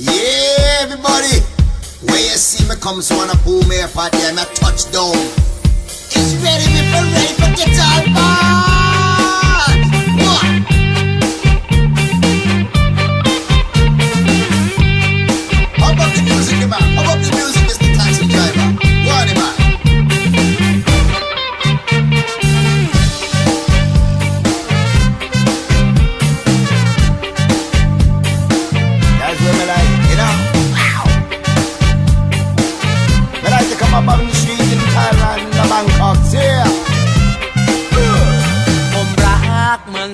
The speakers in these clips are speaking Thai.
Yeah, everybody. When you see me come, so wanna pull me up at them, I touchdown. It's ready, people ready for guitar band.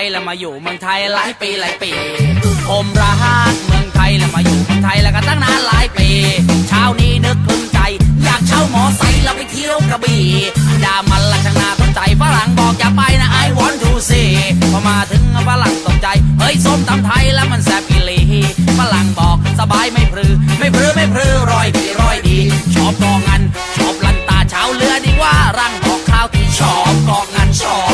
ยแล้วมาอยู่เมืองไทยหลายปีหลายปี ผมรักเมืองไทยแล้วมาอยู่เมืองไทยแล้วก็ตั้งนานหลายปี เช้านี้นึกพึงใจ อยากเช่าหมอไซค์แล้วไปเที่ยวกระบี่ดามันละช่างน่าสนใจฝรั่งบอกอย่าไปนะ I want to see พอมาถึงฝรั่งตกใจ เฮ้ยส้มตำไทยแล้วมันแซ่บอีหลีฝรั่งบอกสบายไม่พรือ ไม่พรือไม่พรือรอยดีรอยดีชอบกองงันชอบลันตาเช้าเรือดีว่ารังบอกข้าวที่ชอบกองงันชอบ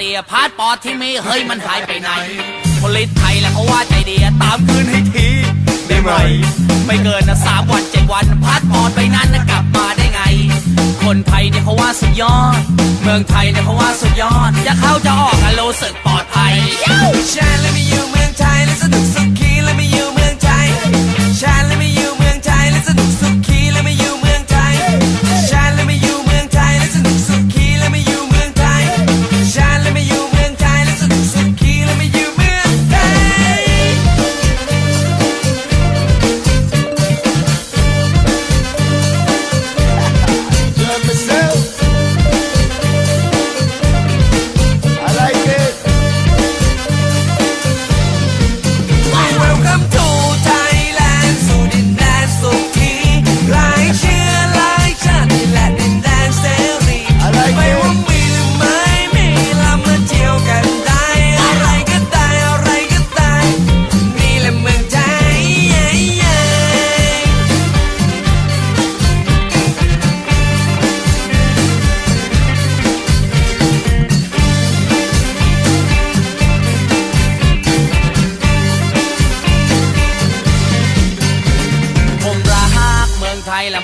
รั่งละเสียพาสปอร์ตที่มีเฮ้ยมันหายไปไหนผลิตไทยแล้วเขาว่าใจดีตามคืนให้ทีได้ไหมไม่เกินนะสามวันเจ็ดวันพาสปอร์ตไปนั้นนะกลับมาได้ไง คนไทยเนี่ยเขาว่าสุดยอด เมืองไทยเนี่ยเขาว่าสุดยอด จะเข้าจะออกอะรู้สึกปลอดภัยชาและไม่อยู่เมืองไทยและสนุกสุขี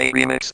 Remix.